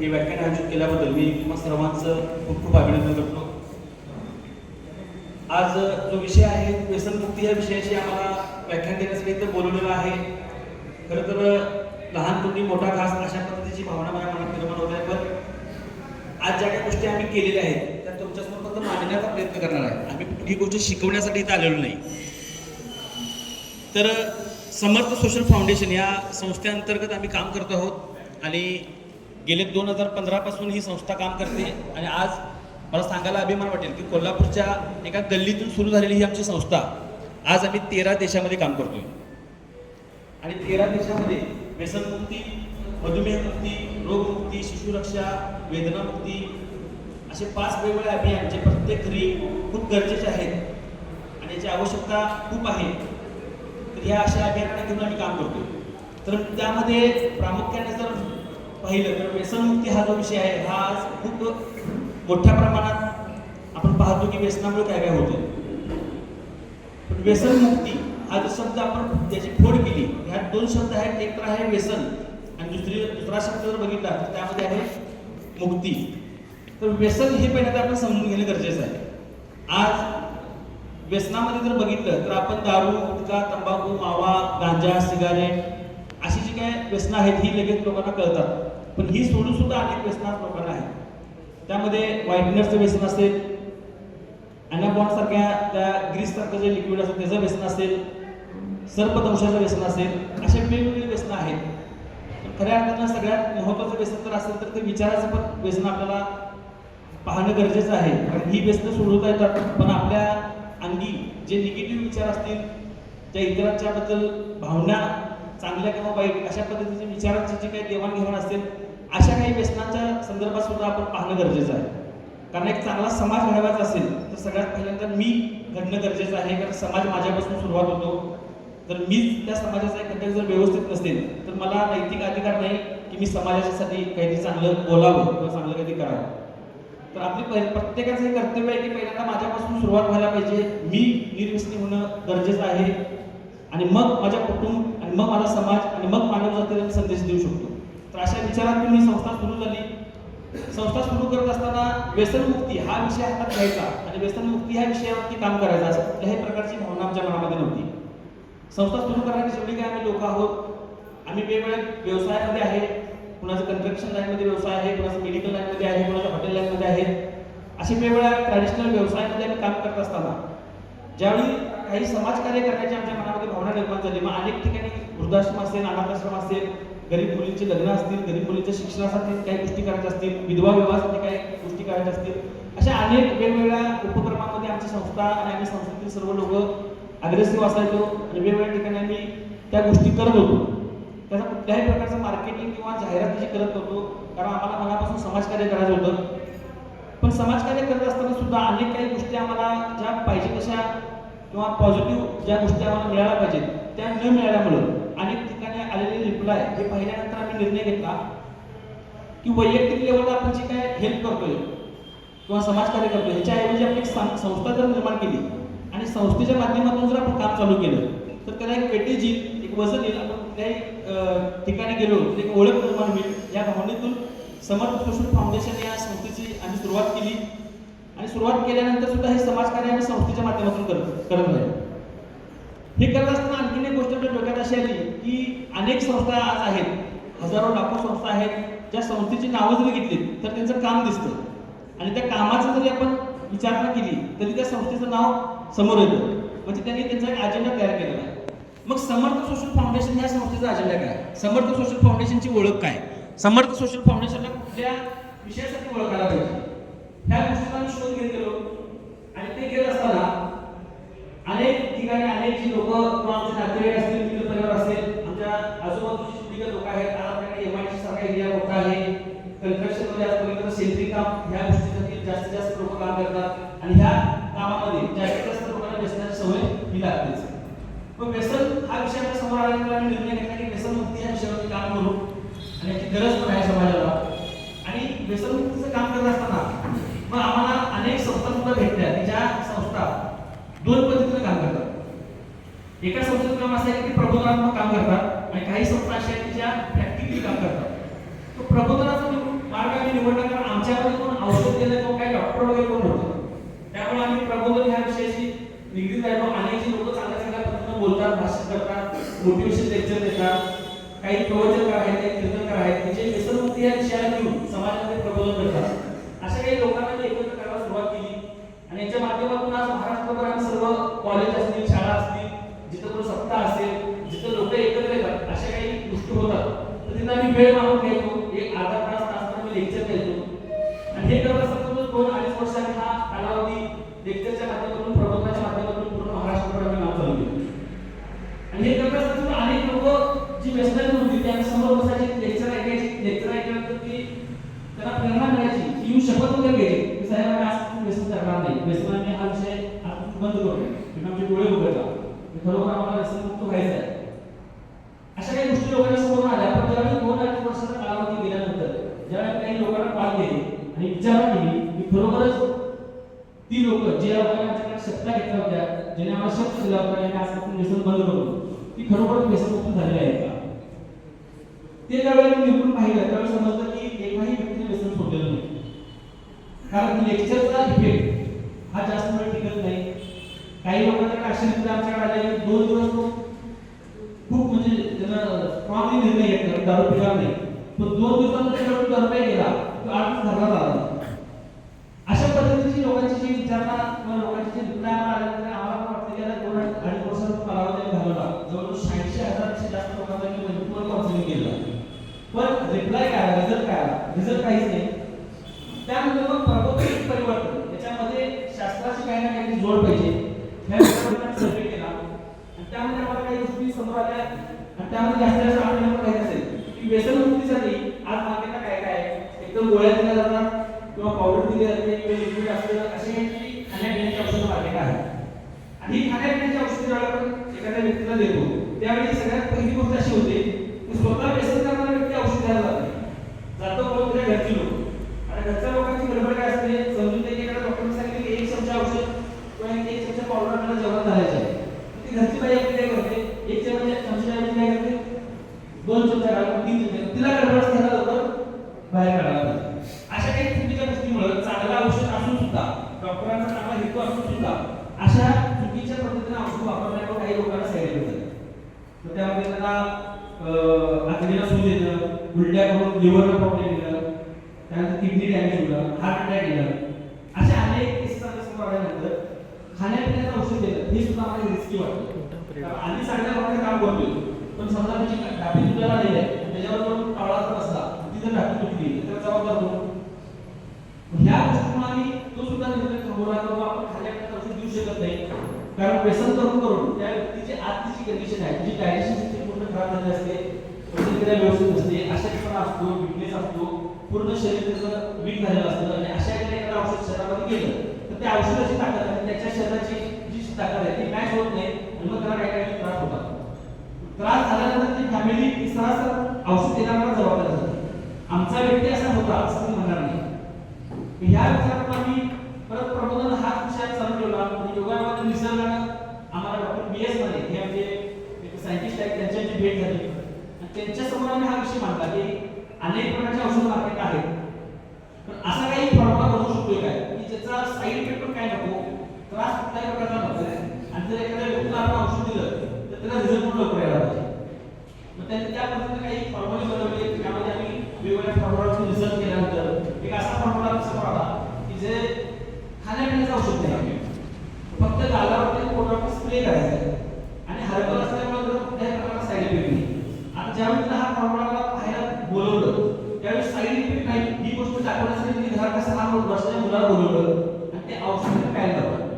हे व्याख्यान आयोजित केल्याबद्दल मी तुम्हा सर्वांचं खूप खूप अभिनंदन करतो. आज जो विषय आहे व्यसनमुक्ती या विषयाशी आम्हाला व्याख्यान देण्यासाठी इथं बोलवलेलं आहे. खरं तर लहान मोठा खास अशा पद्धतीची भावना माझ्या मनात निर्माण होत आहे पण आज ज्या काही गोष्टी आम्ही केलेल्या आहेत त्या तुमच्यासमोर फक्त मांडण्याचा प्रयत्न करणार आहे. आम्ही ही गोष्ट शिकवण्यासाठी इथं आलेलो नाही. तर समर्थ सोशल फाउंडेशन या संस्थेअंतर्गत आम्ही काम करतो आहोत आणि गेले दोन हजार पंधरापासून ही संस्था काम करते. आणि आज मला सांगायला अभिमान वाटेल की कोल्हापूरच्या एका गल्लीतून सुरू झालेली ही आमची संस्था आज आम्ही तेरा देशामध्ये काम करतोय. आणि तेरा देशामध्ये व्यसनमुक्ती मधुमेहमुक्ती रोगमुक्ती शिशुरक्षा वेदनामुक्ती असे पाच वेगवेगळे अभियान जे प्रत्येक घरी खूप गरजेचे आहेत आणि याची आवश्यकता खूप आहे. तर ह्या अशा अभियानांना घेऊन आम्ही काम करतो तर त्यामध्ये प्रामुख्याने जर पाहिलं तर म्हणजे व्यसनमुक्ती हा जो विषय आहे हा आज खूप मोठ्या प्रमाणात आपण पाहतो की व्यसनामुळे काय काय होतं. पण व्यसनमुक्ती हा जो शब्द आपण त्याची फोड केली ह्यात दोन शब्द आहेत एक तर आहे व्यसन आणि दुसरी दुसरा शब्द जर बघितला तर त्यामध्ये आहे मुक्ती. तर व्यसन हे पहिल्यांदा आपण समजून घेणं गरजेचं आहे. आज व्यसनामध्ये जर बघितलं तर आपण दारू गुटखा तंबाखू मावा गांजा सिगारेट व्यसनं आहेत ही लगेच लोकांना कळतात. पण ही सोडून सुद्धा अनेक व्यसनं लोकांना आहेत. त्यामध्ये व्हाईटनरचं व्यसन असेल अॅनाबॉन्ड सारख्या त्या ग्रीस सारखं जे लिक्विड असतं त्याचं व्यसन असेल सर्पदंशाचं व्यसन असेल असे वेगवेगळे व्यसनं आहेत. खऱ्या अर्थानं सगळ्यात महत्त्वाचं व्यसन जर असेल तर ते विचाराचं पण व्यसन आपल्याला पाहणं गरजेचं आहे. कारण ही व्यसनं सोडवता येतात पण आपल्या अंगी जे निगेटिव्ह विचार असतील त्या इतरांच्याबद्दल भावना चांगल्या किंवा वाईट अशा पद्धतीचे विचारांची जी काही देवाणघेवाण असेल अशा काही व्यसनांच्या संदर्भात सुद्धा आपण पाहणं गरजेचं आहे. कारण एक चांगला समाज घडवायचा असेल तर सगळ्यात पहिल्यांदा मी घडणं गरजेचं आहे. कारण समाज माझ्यापासून सुरुवात होतो. तर मीच त्या समाजाचा एक घटक जर व्यवस्थित नसेल तर मला नैतिक अधिकार नाही की मी समाजाच्यासाठी काहीतरी चांगलं बोलावं किंवा चांगलं काहीतरी करावं. तर आपली प्रत्येकाचं हे कर्तव्य आहे की पहिल्यांदा माझ्यापासून सुरुवात व्हायला पाहिजे. मी निर्व्यसनी होणं गरजेचं आहे. आणि मग माझ्या कुटुंब आणि मग माझा समाज आणि मग मानव जातीला मी संदेश देऊ शकतो. तर अशा विचारातून ही संस्था सुरू झाली. संस्था सुरू करत असताना व्यसनमुक्ती हा विषय हातात घ्यायचा आणि व्यसनमुक्ती ह्या विषयावरती काम करायचं असं कुठल्याही प्रकारची भावना आमच्या मनामध्ये नव्हती. संस्था सुरू करण्याची जेवढी काय आम्ही लोक आहोत आम्ही वेगवेगळ्या व्यवसायामध्ये आहे. कुणाचं कन्स्ट्रक्शन लाईनमध्ये व्यवसाय आहे कुणाचं मेडिकल लाईनमध्ये आहे कुणाच्या हॉटेल लाईनमध्ये आहे. असे वेगवेगळ्या ट्रॅडिशनल व्यवसायामध्ये आम्ही काम करत असताना ज्यावेळी काही समाजकार्य करण्याची आमच्या मनामध्ये भावना निर्माण झाली. मग अनेक ठिकाणी वृद्धाश्रम असेल अनाथाश्रम असेल गरीब मुलींचे लग्न असतील गरीब मुलींच्या शिक्षणासाठी काही गोष्टी करायच्या असतील विधवा विवाहासाठी काही गोष्टी करायच्या असतील. अशा अनेक वेगवेगळ्या उपक्रमामध्ये आमची संस्था आणि आम्ही संस्थेतील सर्व लोक अग्रेसिव्ह असायचो आणि वेगवेगळ्या ठिकाणी आम्ही त्या गोष्टी करत होतो. त्याचा कुठल्याही प्रकारचं मार्केटिंग किंवा जाहिरात त्याची करत होतो कारण आम्हाला मनापासून समाजकार्य करायचं होतं. पण समाजकार्य करत असताना सुद्धा अनेक काही गोष्टी आम्हाला ज्या पाहिजे तशा किंवा पॉझिटिव्ह ज्या गोष्टी आम्हाला मिळाल्या पाहिजेत त्या न मिळाल्यामुळं अनेक ठिकाणी आलेले रिप्लाय हे पाहिल्यानंतर आम्ही निर्णय घेतला की वैयक्तिक लेवलला आपण जे काय हेल्प करतोय किंवा समाजकार्य करतोय ह्याच्याऐवजी आपण एक सं- संस्था जर निर्माण केली आणि संस्थेच्या माध्यमातून जर आपण काम चालू केलं तर त्याला एक वेटेज येईल एक वजन येईल आपण कुठल्याही ठिकाणी गेलो तर एक ओळख निर्माण होईल. या भावनेतून समर्थ सोशल फाउंडेशन या संस्थेची आम्ही सुरुवात केली. आणि सुरुवात केल्यानंतर सुद्धा हे समाजकार्य आम्ही संस्थेच्या माध्यमातून करत करत आहे हे करत असताना आणखीन एक गोष्ट डोक्यात अशी आली की अनेक संस्था आज आहेत. हजारो लाखो संस्था आहेत. ज्या संस्थेची नावं जरी घेतली तर त्यांचं काम दिसतं. आणि त्या कामाचं जरी आपण विचारणा केली तरी त्या संस्थेचं नाव समोर येतं. म्हणजे त्यांनी त्यांचा एक अजेंडा तयार केलेला आहे. मग समर्थ सोशल फाउंडेशन या संस्थेचा अजेंडा काय? समर्थ सोशल फाउंडेशनची ओळख काय? समर्थ सोशल फाउंडेशनला कुठल्या विषयासाठी ओळखायला पाहिजे? ह्या गोष्टीचा आम्ही शोध घेतलेलो. आणि ते घेत असताना अनेक ठिकाणी अनेक जी लोक किंवा आमचे नातेवाईक असतील मित्र परिवार असेल आमच्या आजूबाजूची सुविधा लोक आहेत आज आपल्याकडे एम आय सारखा एरिया मोठा आहे. कन्स्ट्रक्शनमध्ये आज बघितलं काम ह्या गोष्टीसाठी जास्तीत जास्त लोक काम करतात. आणि ह्या कामामध्ये जास्तीत जास्त लोकांना व्यसनाची सवय ही लागतेच. पण व्यसन हा विषय आपल्यासमोर आल्यानंतर आम्ही निर्णय घेतला की व्यसन मुक्ती या विषयावरती काम करू. आणि याची गरज पण आहे समाजाला. आणि व्यसनमुक्तीचं काम करत असताना मग आम्हाला अनेक संस्था सुद्धा भेटल्या की ज्या संस्था दोन पद्धतीने काम करतात. एका संस्थेचं काम असं आहे की प्रबोधनात्मक काम करतात आणि काही संस्था अशा आहेत की ज्या प्रॅक्टिकली काम करतात. तो प्रबोधनाचा जो मार्ग निवडला कारण आमच्याकडे कोण औषध देणं किंवा काही डॉक्टर वगैरे कोण होतं त्यामुळे आम्ही प्रबोधन ह्या विषयाशी निगडीत राहिलो. अनेक जी लोक चांगल्या चांगल्या पद्धतीनं बोलतात भाषण करतात मोटिवेशन लेक्चर देतात. काही प्रवचन आहेत काही कीर्तनकार आहेत की जे व्यसनमुक्ती या विषयाला घेऊन समाजामध्ये प्रबोधन करतात अशा काही लोकांना मी एकत्र करायला सुरुवात केली आणि याच्या माध्यमातून आज महाराष्ट्रभर आम्ही सर्व कॉलेज असतील शाळा असतील जिथं कोण सत्ता असेल जिथं लोक एकत्र येतात अशा काही गोष्टी होतात तर तिथं आम्ही वेळ मागून घ्यायचो एक अर्धा तास तास आम्ही लेक्चर द्यायचो आणि हे करत असताना दोन अडीच वर्षांनी हा कालावधी लेक्चरच्या माध्यमातून प्रबोधनाच्या माध्यमातून पूर्ण महाराष्ट्रभर आम्ही नाव चालू केलं आणि हे करत असताना अनेक लोक जी व्यसनाची होती त्यांना समोर बसायची लेक्चर ऐकायची लेक्चर ऐकल्यानंतर ती त्यांना प्रेरणा मिळायची की येऊन शपथ वगैरे घ्यायची की साहेब आम्ही आज व्यसन करणार नाही व्यसनाने हा विषय आपण बंद करू तुम्ही आमचे डोळे उघडता की खरोखर आम्हाला व्यसनमुक्त व्हायचं आहे अशा काही गोष्टी लोकांच्या समोर आल्या पण ज्यावेळी दोन अडीच वर्षाचा कालावधी गेल्यानंतर ज्यावेळी काही लोकांना कॉल केली आणि विचारणा केली की खरोखरच ती लोक जे लोकांच्याकडे सत्ता घेतल्या होत्या ज्याने आम्हाला शब्द दिला होता आणि आजपासून व्यसन बंद करू ती खरोखर व्यसनमुक्त झालेली आहे का ते ज्यावेळी मी निवडून पाहिलं त्यावेळी समजलं की एकाही व्यक्तीने व्यसन सोडलेलं नाही कारण लेक्चरचा इफेक्ट हा जास्त नाही. काही लोकांकडे असे मित्र आमच्याकडे आले. की दोन दिवस तो खूप म्हणजे त्यांना स्ट्रॉंगली निर्णय घेतला दारू पिणार नाही. पण दोन दिवसानंतर त्याच्याकडून दारू रुपये गेला. तो आठ धरणार आला अशा पद्धतीची लोकांची जी विचारणा किंवा लोकांची जी निर्णय आम्हाला आल्यानंतर आम्हाला पण वाटतं की आता दोन अडीच अडीच वर्षाचा कालावधी घालवला. जवळजवळ शहाऐंशी हजारपेक्षा जास्त लोकांना मी मल्टिपल काउन्सिलिंग केलं पण रिप्लाय काय आला? रिझल्ट काय आला? रिझल्ट काहीच नाही. त्यानंतर मग प्रबोधन परिवर्तन याच्यामध्ये शास्त्राची काही ना काही जोड पाहिजे. सर्वे केला. आणि त्यामध्ये आम्हाला काही गोष्टी समोर आल्या. आणि त्यामध्ये जास्त जास्त आपल्याला माहिती असेल की व्यसन मुक्तीसाठी आज मार्केटला काय काय आहे. एकदम गोळ्या दिल्या जातात किंवा पावडर दिली जाते किंवा लिक्विड असतं असे काही खाण्यापिण्याची औषधं मार्केट आहे आणि ही खाण्यापिण्याची औषधं ज्यावेळी आपण एखाद्या व्यक्तीला देतो त्यावेळी सगळ्यात पहिली गोष्ट अशी होते की स्वतः व्यसन करणारा व्यक्ती औषध द्यायला जाते. जातो कोण तुझ्या घरची लोक. आणि घरच्या लोकांची गडबड काय असते समजून ते एखाद्या डॉक्टरने सांगितले की एक चमचा औषध किंवा एक चमचा पावडर आपल्याला जेवणात घालायचं आहे ती घरची बाई आपली काय करते एक चमचा चमचा ऐवजी काय करते दोन चमचा घालून तीन चमचा तिला गडबड असते ह्याला लवकर बाहेर काढायला पाहिजे अशा काही चुकीच्या गोष्टीमुळे चांगलं औषध असून सुद्धा डॉक्टरांचा चांगला हेतू असून सुद्धा अशा चुकीच्या पद्धतीने औषध वापरण्यामुळे काही लोकांना साईड इफेक्ट होतात तर त्यामध्ये त्यांना आतडीला सूज येणं उलट्या करून लिव्हरला प्रॉब्लेम येणं त्यानंतर किडनी डॅमेज होणं हार्ट अटॅक येणं अशा अनेक केसेस समोर आल्यानंतर खाण्यापिण्याचं औषध देणं हे सुद्धा आम्हाला रिस्की वाटतं. चांगल्या प्रकारे काम करतोय. पण समजा त्याची डाबी तुझ्याला नाही आहे त्याच्यावर जो टावळा जर असला ती जर डाबी तुटली तर जबाबदार कोण? ह्या गोष्टीमुळे आम्ही तो सुद्धा निर्णय थांबवला की बाबा आपण खाण्यापिण्याचं औषध देऊ शकत नाही. कारण व्यसन करून करून त्या व्यक्तीची आजची जी कंडिशन आहे. तिची डायजेशन सिस्टीम पूर्ण खराब झाली असते व्यवस्थित नसते अशक्तपणा असतो विकनेस असतो. पूर्ण शरीर त्याचं वीक झालेलं असतं आणि अशा वेळेला एखादं औषध शरीरामध्ये गेलं तर त्या औषधाची ताकद आणि त्याच्या शरीराची जी ताकद आहे ती मॅच होत नाही आणि मग त्याला काही काही त्रास होतात. त्रास झाल्यानंतर ती फॅमिली ती सहसा औषध देणारा जबाबदार असते आमचा व्यक्ती असा होता असं मी म्हणणार नाही. ह्या विचारात आम्ही परत प्रबोधन हा विषय चालू ठेवला योगामध्ये निसर्गानं आम्हाला डॉक्टर बी एसमध्ये हे आमचे सायंटिस्ट आहेत त्यांच्याची भेट झाली. आणि त्यांच्यासमोर आम्ही हा विषय मांडला की अनेक प्रकारचे औषध मार्केट आहेत. पण असा काही फॉर्म्युला बनवू शकतोय काय? की ज्याचा साईड इफेक्ट पण काय नको त्रास कुठल्याही प्रकारचा नको. आणि जर एखाद्या व्यक्तीला आपण औषध दिलं तर त्याला रिझल्ट पण लवकर यायला पाहिजे. मग त्यांनी त्या पद्धतीने काही फॉर्म्युले बनवले त्यामध्ये आम्ही वेगवेगळ्या फॉर्म्युलाची रिसर्च केल्यानंतर एक असा फॉर्म्युला समोर आला की जे खाण्यापिण्याचं औषध नाही. फक्त गालावरती पोटावरती स्प्रे करायचं आहे. आणि हर्बल असल्यामुळे त्याला कुठल्याही प्रकारचा साईड इफेक्ट नाही आता ज्यावेळी त्याला हा फॉर्म्युला पाहायला बोलवलं त्यावेळी साईड इफेक्ट नाही ही गोष्ट दाखवण्यासाठी त्यांनी घरात कसं लहान वर्षाच्या मुलाला बोलवलं आणि ते औषध प्यायला लावलं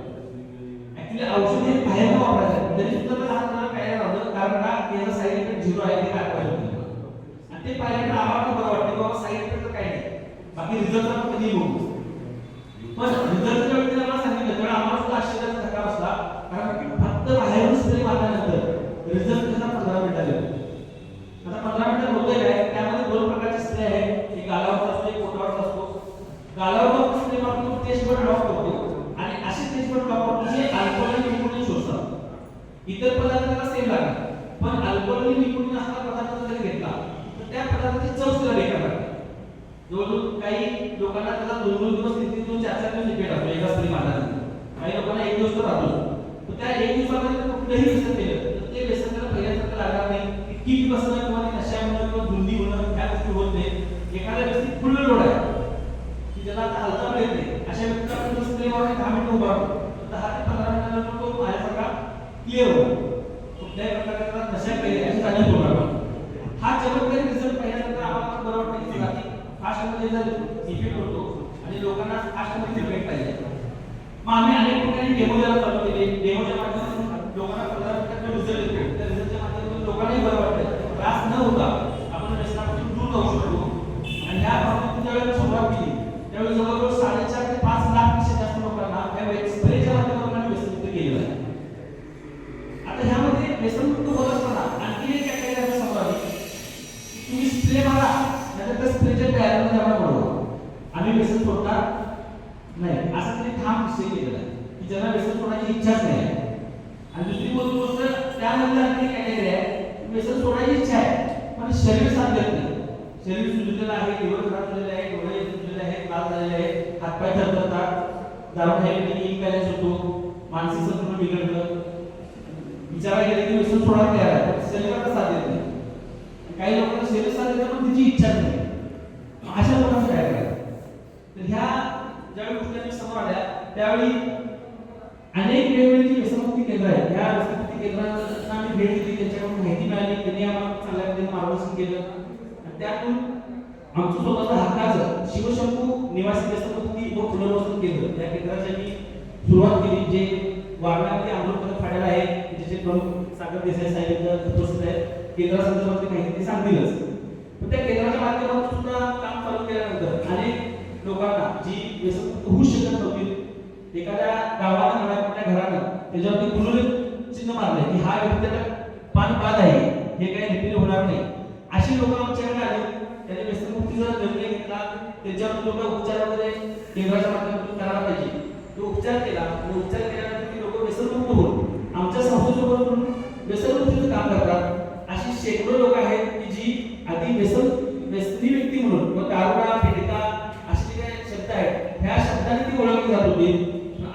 ऍक्च्युली औषध हे बाहेर वापरायचं तरी सुद्धा त्याला लहान मुलाला प्यायला लावलं कारण का याचा साईड इफेक्ट झिरो आहे ते दाखवायला होतं आणि ते पाहिल्यानंतर आम्हाला पण बरं वाटतं की बाबा साईड इफेक्ट काही नाही बाकी रिझल्ट आपण कधी बघू पण रिझल्टच्या वेळी त्याला सांगितलं तेव्हा आम्हाला सुद्धा आश्चर्याचा धक्का बसला कारण फक्त बाहेरून स्प्रे मारल्यानंतर रिझल्ट त्याचा पंधरा मिनिटात येतो आता पंधरा मिनिटात होतोय काय त्यामध्ये दोन प्रकारचे स्प्रे आहेत एक गालावरचा असतो एक पोटावरचा असतो गालावर स्प्रे मारून टेस्ट बट लॉक करतो आणि असे टेस्ट बट लॉक करतो जे अल्कोहोल आणि निकोटीन शोषतात इतर पदार्थ त्याला सेम लागतात. पण अल्कोहोल आणि निकोटीन असणारा पदार्थ जर घेतला तर त्या पदार्थाची चव सुद्धा बेकार लागते. जवळजवळ काही लोकांना त्याला दोन दोन दिवस तीन तीन दोन चार चार दिवस इफेक्ट असतो एकाच तरी मारल्यानंतर काही लोकांना एक दिवस तर राहतो तर त्या एक दिवसामध्ये कुठलंही व्यसन केलं तर ते व्यसन त्याला पहिल्यासारखं लागणार नाही. किक बसणं किंवा ते नशामुळे किंवा धुंदी होणं ह्या गोष्टी होत नाही. एखाद्या व्यक्ती फुल लोड आहे की ज्याला आता हलता येत नाही. अशा व्यक्तीला दहा मिनिटं उभा राहतो. क्लिअर होतो कुठल्याही प्रकारे त्याला नशा केली अशी होणार हा चमत्कारी रिझल्ट पाहिल्यानंतर आम्हाला बरं वाटतं की चला की फास्टमध्ये जर इफेक्ट होतो. आणि लोकांना फास्टमध्ये इफेक्ट पाहिजे. मग आम्ही अनेक ठिकाणी डेमो द्यायला चालू केले. डेमोच्या माध्यमातून लोकांना पंधरा मिनिटात रिझल्ट येतो त्या रिझल्टच्या माध्यमातून लोकांनाही बरं वाटतं. त्रास न होता आपण व्यसनापासून दूर राहू शकतो आणि ह्या प्रॉब्लेमची ज्यावेळेला सुरुवात केली त्यावेळी जवळजवळ साडेचार ते पाच लाखपेक्षा जास्त लोकांना या स्प्रेच्या माध्यमातून आम्ही व्यसनमुक्त केलेलं आहे आता ह्यामध्ये व्यसनमुक्त होत असताना आणखी एक कॅटेगरी आम्ही समोर आली की तुम्ही स्प्रे मारा नाहीतर त्या स्प्रेच्या तयारीमध्ये आम्हाला बरोबर आम्ही व्यसन सोडणार नाही असं तरी ठाम निश्चय केलेला आहे की ज्यांना व्यसन सोडायची इच्छाच नाही आहे आणि दुसरी गोष्ट गोष्ट त्यामध्ये आणखी एक कॅटेगरी आहे की व्यसन सोडायची इच्छा आहे पण शरीर साथ देत नाही शरीर सुजलेलं आहे लिव्हर खराब झालेलं आहे डोळे सुजलेले आहेत लाल झालेले आहे हातपाय थरथरतात दारू खायला इम्बॅलन्स होतो. मानसिक संतुलन बिघडतं विचारा गेला की व्यसन सोडायला तयार आहे पण शरीराला साथ देत नाही. काही लोकांना शरीर साथ देतं पण तिची इच्छा नाही. अशा लोकांचं काय करायचं? तर ह्या ज्यावेळी गोष्टी समोर आल्या त्यावेळी अनेक वेगवेगळी जी व्यसनमुक्ती केंद्र आहेत या व्यसनमुक्ती केंद्रांना आम्ही भेट दिली. त्याच्याकडून माहिती मिळाली. त्यांनी आम्हाला चांगल्या मार्गदर्शन केलं. त्यातून आमचं स्वतःचं हक्काचं शिवशंभू निवासी व्यसनमुक्ती व पुनर्वसन केंद्र या केंद्राची आम्ही सुरुवात केली. जे वारणामध्ये आंदोलन फाड्याला आहे ज्याचे प्रमुख सागर देसाई साहेब उपस्थित आहेत. केंद्रासंदर्भातली माहिती ते सांगतीलच. पण त्या केंद्राच्या माध्यमातून सुद्धा काम चालू केल्यानंतर अनेक लोकांना जी व्यसन होऊ शकत नव्हती एखाद्या गावाला म्हणा त्या घरानं त्याच्यावरती पुनरुत चिन्ह मारलंय की हा व्यक्ती त्याला पान पाद आहे हे काही रिपीट होणार नाही. अशी लोक आमच्याकडे आले. त्याने व्यसनमुक्तीचा निर्णय घेतला. त्याच्यावर लोक उपचार वगैरे केंद्राच्या माध्यमातून करायला पाहिजे. तो उपचार केला. आणि उपचार केल्यानंतर ती लोक व्यसनमुक्त होऊन आमच्या संस्थेसोबत म्हणून व्यसनमुक्तीचं काम करतात. अशी शेकडो लोक आहेत की जी आधी व्यसन व्यसनी व्यक्ती म्हणून किंवा दारुडा पीडिता असे जे काही शब्द आहेत ह्या शब्दाने ती ओळखली जात होती.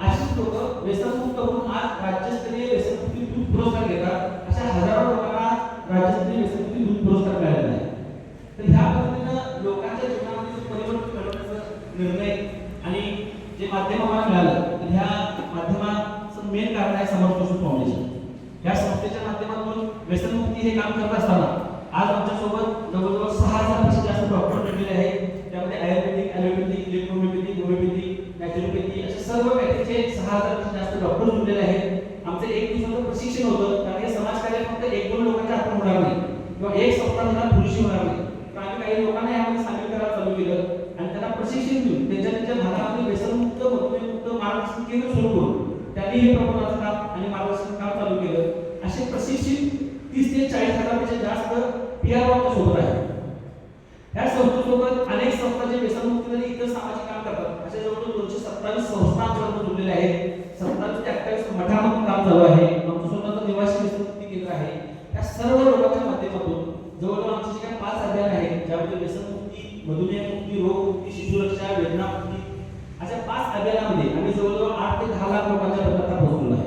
अशीच लोक व्यसनमुक्त होऊन आज राज्यस्तरीय व्यसनमुक्ती दूध पुरस्कार घेतात. अशा हजारो लोकांना राज्यस्तरीय व्यसनमुक्ती दूध पुरस्कार मिळालेला आहे. तर ह्या पद्धतीनं लोकांच्या जीवनामध्ये परिवर्तन घडवण्याचा निर्णय आणि जे माध्यम आम्हाला मिळालं तर ह्या माध्यमाचं मेन कारण आहे समर्थ फाउंडेशन या संस्थेच्या माध्यमातून व्यसनमुक्ती हे काम करत असताना आज आमच्यासोबत जवळजवळ सहा हजारपेक्षा जास्त डॉक्टर भेटलेले आहेत. त्यामध्ये ayurvedic allopathic electropathic homeopathy naturopathy असे सर्व पॅथीचे सहा हजारपेक्षा जास्त डॉक्टर जुडलेले आहेत. आमचं एक दिवसाचं प्रशिक्षण होतं कारण हे समाजकार्य फक्त एक दोन लोकांच्या हातून होणार नाही. किंवा एक सप्ताह होणार पुरुषी होणार नाही तर आम्ही काही लोकांना यामध्ये सामील करायला चालू केलं आणि त्यांना त्याच्यानंतर देऊन त्यांच्या व्यसनमुक्त मधुमेहमुक्त मार्गदर्शन केंद्र सुरू करून त्यांनी हे प्रबोधनाचं काम आणि मार्गदर्शन काम चालू केलं. असे प्रशिक्षित तीस ते चाळीस हजारपेक्षा जास्त पी आर आमच्यासोबत आहे ह्या संस्थेसोबत अनेक संस्था जे व्यसनमुक्तीमध्ये इतर सामाजिक काम करतात अशा जवळजवळ दोनशे सत्तावीस संस्था आमच्याबरोबर जुळलेल्या आहेत. सत्तावीस ते अठ्ठावीस मठामधून काम चालू आहे. आमचं स्वतःचं निवासी व्यसनमुक्ती केंद्र आहे. या सर्व लोकांच्या माध्यमातून जवळजवळ आमचे जे काही पाच अभियान आहेत ज्यामध्ये मधुमेह मुक्ती रोग मुक्ती शिशुरक्षा वेदनामुक्ती अशा पाच अभियानामध्ये आम्ही जवळजवळ आठ ते दहा लाख लोकांच्या पर्यंत पोहोचलो आहे.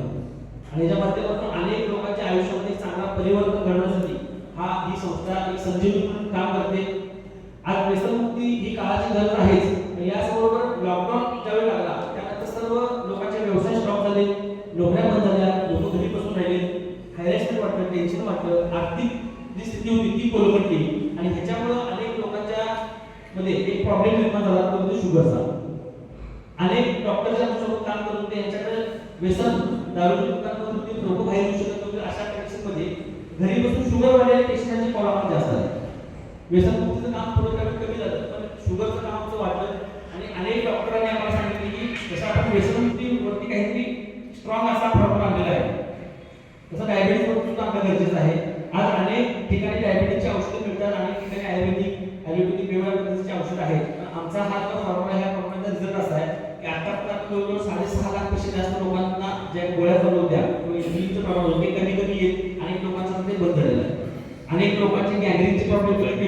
आणि याच्या माध्यमातून अनेक लोकांच्या आयुष्यामध्ये चांगला परिवर्तन घडवण्यासाठी हा ही संस्था एक संजीवनी म्हणून काम करते. आज व्यसनमुक्ती ही काळाची गरज आहेच. याचबरोबर लॉकडाऊन ज्यावेळी लागला त्यानंतर सर्व लोकांचे व्यवसाय स्टॉप झाले नोकऱ्या बंद झाल्या लोक घरी बसून राहिले. हॅरेसमेंट वाटलं टेन्शन वाटलं आर्थिक जी स्थिती होती ती कोलमडली. आणि ह्याच्यामुळं मध्ये एक प्रॉब्लेम निर्माण झाला तो म्हणजे शुगरचा. अनेक डॉक्टरच्या सोबत काम करत होते यांच्याकडे व्यसन दारूचे दुकान करत होते लोक बाहेर येऊ शकत नव्हते. अशा कंडिशनमध्ये घरी बसून शुगर वाढलेल्या पेशंटांची प्रॉब्लेम जास्त आहे व्यसनमुक्तीचं काम थोडं कमी कमी झालं पण शुगरचं काम आमचं वाढलं. आणि अनेक डॉक्टरांनी जवळजवळ साडेसहा लाखपेक्षा जास्त लोकांना ज्या गोळ्या चालू होत्या प्रमाण होते. कमी कमी येत अनेक लोकांचा ते बंद झालेला आहे. अनेक लोकांचे गॅदरिंगचे प्रॉब्लेम कमी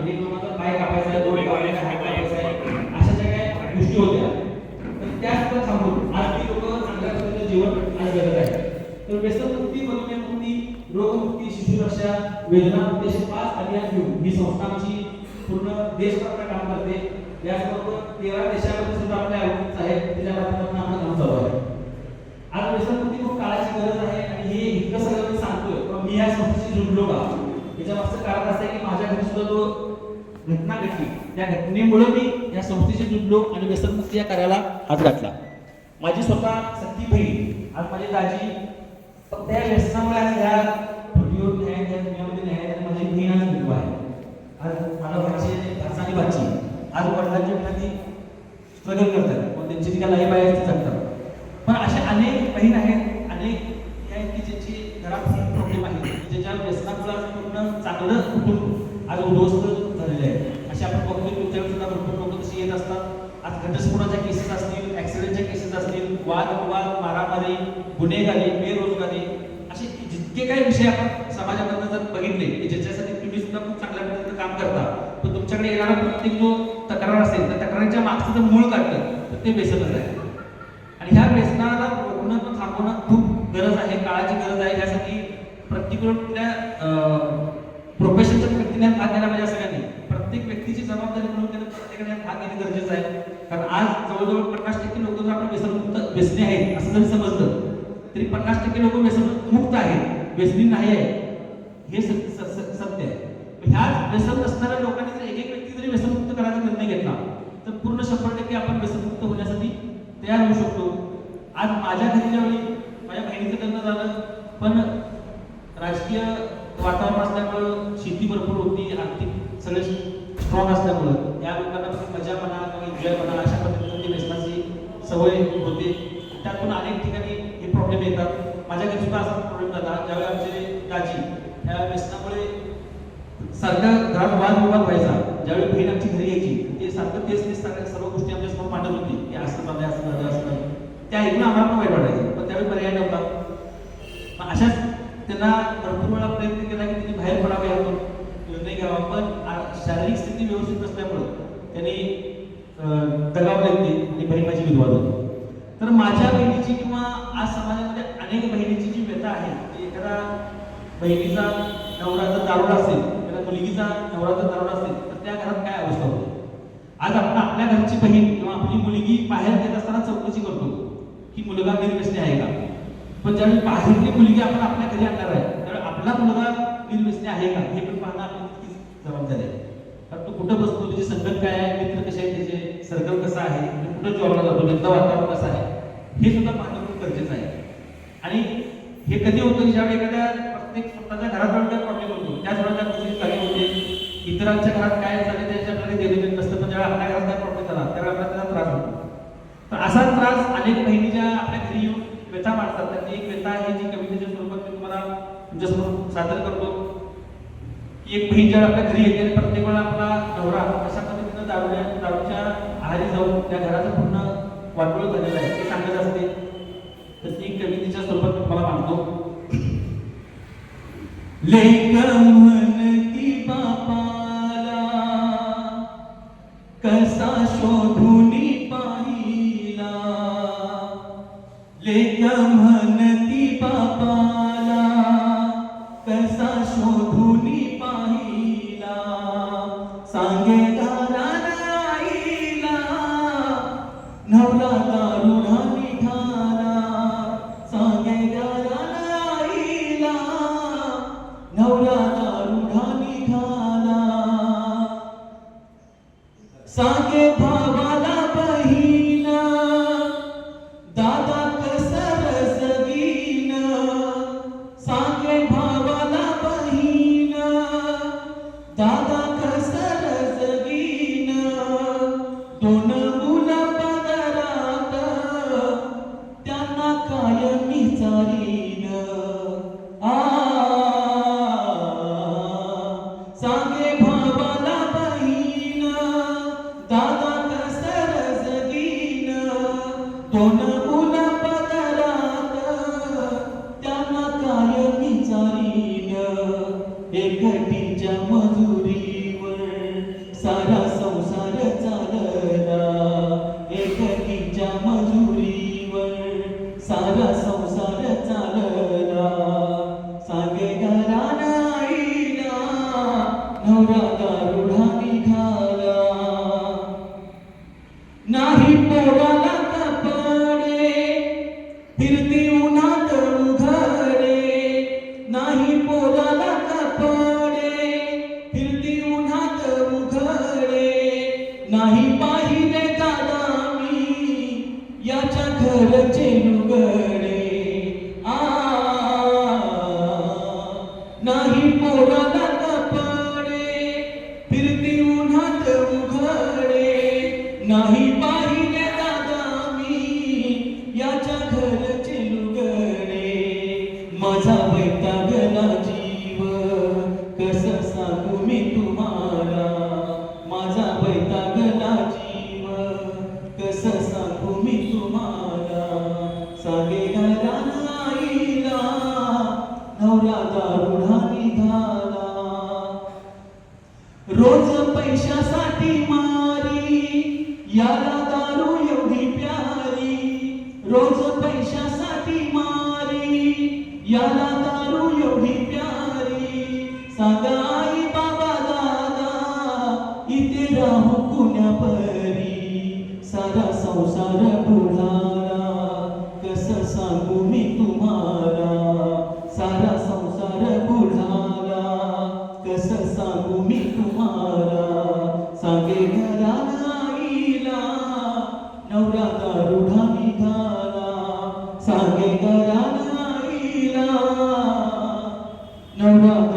अनेक लोकांचा पाय कापायचा आहे अशा ज्या काही गोष्टी होत्या. तर त्या सुद्धा थांबून आज ती लोक चांगल्या प्रकारचं जीवन आज जगत आहे तर व्यसनमुक्ती मधुमेहमुक्ती रोगमुक्ती शिशुरक्षा वेदना उद्देश पाच अभियान घेऊन ही संस्था आमची पूर्ण देशभरात काम करते. याचबरोबर तेरा देशामध्ये सुद्धा आपल्या या त्या घटनेमुळे मी या संस्थेशी जुडलो आणि व्यसनमुक्ती या कार्याला हात घातला. माझी स्वतः सख्खी बहीण आज माझी दाजी फक्त या व्यसनामुळे आज ह्या व्हिडिओ त्या दुनियामध्ये न्याय माझी बहीण आज आहे. आज मला भाची आणि भाची आज वडिलांच्या विरोधी स्ट्रगल करतात. पण त्यांची जी काय लाईफ आहे ती जगतात पण असे अनेक बहीण आहेत अनेक की ज्यांची घरात प्रॉब्लेम आहे ज्याच्या व्यसनामुळे पूर्ण चांगलं कुटुंब आज उद्ध्वस्त झालेले आहे असे आपण बघतोय तुमच्याकडे सुद्धा भरपूर लोक तशी येत असतात. आज घटस्फोटाच्या केसेस असतील ऍक्सिडेंटच्या केसेस असतील वाद विवाद मारामारी गुन्हेगारी बेरोजगारी असे जितके काही विषय आपण समाजामधनं जर बघितले की ज्याच्यासाठी तुम्ही सुद्धा खूप चांगल्या पद्धतीनं काम करता पण तुमच्याकडे येणारा प्रत्येक जो तक्रार असेल तर तक्रारीच्या मागचं जर मूळ काढलं तर ते व्यसनच आहे. आणि ह्या व्यसनाला रोखणं थांबवणं खूप गरज आहे काळाची गरज आहे. यासाठी प्रत्येक प्रोफेशनच्या व्यक्तीने भाग घ्यायला पाहिजे असं काही नाही. प्रत्येक व्यक्तीची जबाबदारी म्हणून त्यानं प्रत्येकाने भाग घेणे गरजेचं आहे. कारण आज जवळजवळ पन्नास टक्के लोक जर आपण व्यसनमुक्त व्यसने आहेत असं जरी समजलं तरी पन्नास टक्के लोक व्यसनमुक्त आहेत. व्यसनी नाही आहे हे सत्य सत्य आहे. ह्याच व्यसन असणाऱ्या लोकांनी जर एक एक व्यक्ती जरी व्यसनमुक्त करायचा निर्णय घेतला तर पूर्ण शंभर टक्के आपण व्यसनमुक्त होण्यासाठी तयार होऊ शकतो. आज माझ्या घरी ज्यावेळी माझ्या बहिणीचं लग्न झालं पण राजकीय वातावरण असल्यामुळं शेती भरपूर होती आर्थिक सगळे स्ट्रॉंग असल्यामुळं या लोकांना फक्त मजा म्हणा किंवा एन्जॉय म्हणा अशा पद्धतीने ती व्यसनाची सवय होते. त्यातून अनेक ठिकाणी हे प्रॉब्लेम येतात. माझ्या घरी सुद्धा असा प्रॉब्लेम झाला. ज्यावेळी आमचे दाजी या व्यसनामुळे सारखं घरात वाद विवाद व्हायचा. ज्यावेळी बहीण आमची घरी यायची ते सारखं तेच तेच सारख्या सर्व गोष्टी आमच्यासमोर मांडत होती. की असं झालं असं झालं असं झालं त्या ऐकून आम्हाला पण वाईट वाटायचं. पण त्यावेळी पर्याय नव्हता. अशाच त्यांना भरपूर वेळा प्रयत्न केला की त्यांनी बाहेर पडावे यातून. निर्णय घ्यावा. पण शारीरिक स्थिती व्यवस्थित नसल्यामुळं त्यांनी दगावले ते आणि बहीण माझी विधवा झाली. तर माझ्या बहिणीची किंवा आज समाजामध्ये अनेक बहिणीची जी व्यथा आहे की एखादा बहिणीचा नवरा जर दारोडा असेल एखादा मुलगीचा नवरा जर दारोडा असेल तर त्या घरात काय अवस्था होते? आज आपण आपल्या घरची बहीण किंवा आपली मुलगी बाहेर येत असताना चौकशी करतो की मुलगा निर्व्यसनी आहे का? पण ज्यावेळी बाहेरची मुलगी आपण आपल्या घरी आणणार आहे त्यावेळी आपला मुलगा निर्व्यसनी आहे का? हे पण पाहणं आपली जबाबदारी आहे. कारण तो कुठं बसतो? त्याची संगत काय आहे? मित्र कसे आहे त्याचे सर्कल कसं आहे? कुठं जॉबला जातो? तिथलं वातावरण कसं आहे? हे सुद्धा पाहणं खूप गरजेचं आहे. आणि हे कधी होतं ज्यावेळी एखाद्या प्रत्येक स्वतःच्या घरात वेळेला प्रॉब्लेम होतो? त्याच वेळेला त्या गोष्टी चालू होते. इतरांच्या घरात काय झालं त्याच्या आपल्याला देणे नसतं. पण ज्यावेळी आपल्या घरात काय प्रॉब्लेम झाला त्यावेळी आपल्याला त्याचा त्रास होतो. तर असा त्रास अनेक बहिणी ज्या आपल्या घरी येऊन व्यथा मांडतात. त्यांनी एक व्यथा आहे जी कवितेच्या स्वरूपात मी तुम्हाला तुमच्यासमोर सादर करतो. एक बहीण आपल्या घरी येते आणि प्रत्येक वेळा आपला नवरा कशा पद्धतीनं दारूच्या दारूच्या आहारी जाऊन त्या घराचं पूर्ण वाटोळ झालेलं आहे ते सांगत असते. तर ती कवितेच्या स्वरूपात तुम्हाला मांडतो लेखन No, no, no. दोन दारुढाने झाला. रोज पैशासाठी मारी याला दारू एवढी प्यारी. रोज पैशासाठी मारी याला दारू एवढी Now,